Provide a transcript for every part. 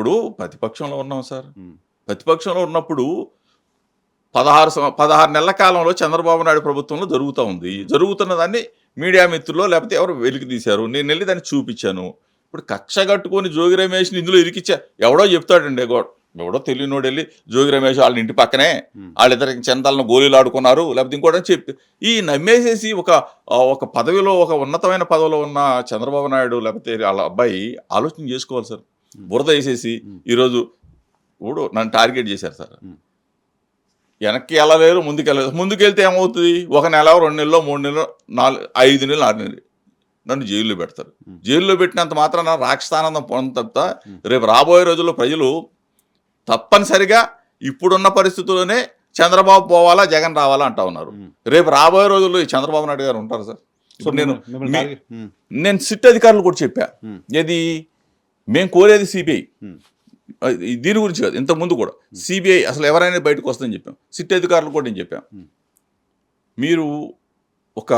ఇప్పుడు ప్రతిపక్షంలో ఉన్నాం సార్. ప్రతిపక్షంలో ఉన్నప్పుడు పదహారు పదహారు నెలల కాలంలో చంద్రబాబు నాయుడు ప్రభుత్వంలో జరుగుతూ ఉంది. జరుగుతున్న దాన్ని మీడియా మిత్రులు లేకపోతే ఎవరు వెలికి తీశారు? నేను వెళ్ళి దాన్ని చూపించాను. ఇప్పుడు కక్ష కట్టుకొని జోగి రమేష్ని ఇందులో ఇరికిచ్చా. ఎవడో చెప్తాడండి గో ఎవడో తెలియనోడు వెళ్ళి జోగి రమేష్ వాళ్ళ ఇంటి పక్కనే. వాళ్ళిద్దరికి చందాలను గోళీలు ఆడుకున్నారు లేకపోతే ఇంకోటి చెప్పి ఈ నమ్మేసేసి ఒక ఒక పదవిలో ఒక ఉన్నతమైన పదవిలో ఉన్న చంద్రబాబు నాయుడు లేకపోతే వాళ్ళ అబ్బాయి ఆలోచన చేసుకోవాలి సార్. బురద వేసేసి ఈరోజు ఇప్పుడు నన్ను టార్గెట్ చేశారు సార్. వెనక్కి వెళ్ళలేరు ముందుకు వెళ్ళలేదు ముందుకెళ్తే ఏమవుతుంది ఒక నెల రెండు నెలలో మూడు నెలలు నాలుగు ఐదు నెలలు ఆరు నెలలు నన్ను జైల్లో పెడతారు. జైల్లో పెట్టినంత మాత్రాన రాక్షసానందం పొంద తప్ప రేపు రాబోయే రోజుల్లో ప్రజలు తప్పనిసరిగా ఇప్పుడున్న పరిస్థితుల్లోనే చంద్రబాబు పోవాలా జగన్ రావాలా అంటా ఉన్నారు. రేపు రాబోయే రోజుల్లో ఈ చంద్రబాబు నాయుడు గారు ఉంటారు సార్ సో నేను. నేను సిట్ అధికారులు కూడా చెప్పా. ఏది మేము కోరేది సిబిఐ. దీని గురించి కాదు ఇంత ముందు కూడా. సిబిఐ అసలు ఎవరైనా బయటకు వస్తుందని చెప్పాం. సిట్ అధికారులు కూడా నేను చెప్పాం. మీరు ఒక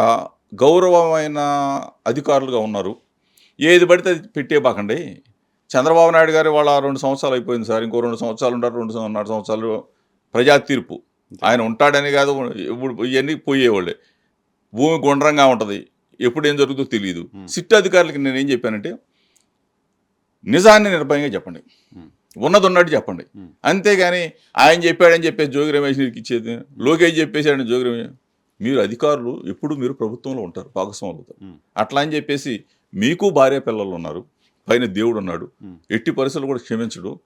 గౌరవమైన అధికారులుగా ఉన్నారు. ఏది పడితే అది పెట్టేబాకండి. చంద్రబాబు నాయుడు గారు వాళ్ళ రెండు సంవత్సరాలు అయిపోయింది సార్. ఇంకో రెండు సంవత్సరాలు ఉంటారు రెండు సంవత్సరాలు సంవత్సరాలు ప్రజా తీర్పు. ఆయన ఉంటాడని కాదు ఇప్పుడు ఇవన్నీ పోయేవాళ్ళే. భూమి గుండ్రంగా ఉంటుంది. ఎప్పుడు ఏం జరుగుతుందో తెలియదు. సిట్ అధికారులకి నేను ఏం చెప్పానంటే నిజాన్ని నిర్భయంగా చెప్పండి. ఉన్నది ఉన్నట్టు చెప్పండి. అంతేగాని ఆయన చెప్పాడని చెప్పేసి జోగి రమేష్ నీకు ఇచ్చేది లోకేష్ చెప్పేశాడని జోగి రమేష్ మీరు అధికారులు ఎప్పుడు మీరు ప్రభుత్వంలో ఉంటారు భాగస్వాములు అవుతారు. అట్లా అని చెప్పేసి మీకు భార్య పిల్లలు ఉన్నారు పైన దేవుడు ఉన్నాడు. ఎట్టి పరిస్థితులు కూడా క్షమించడు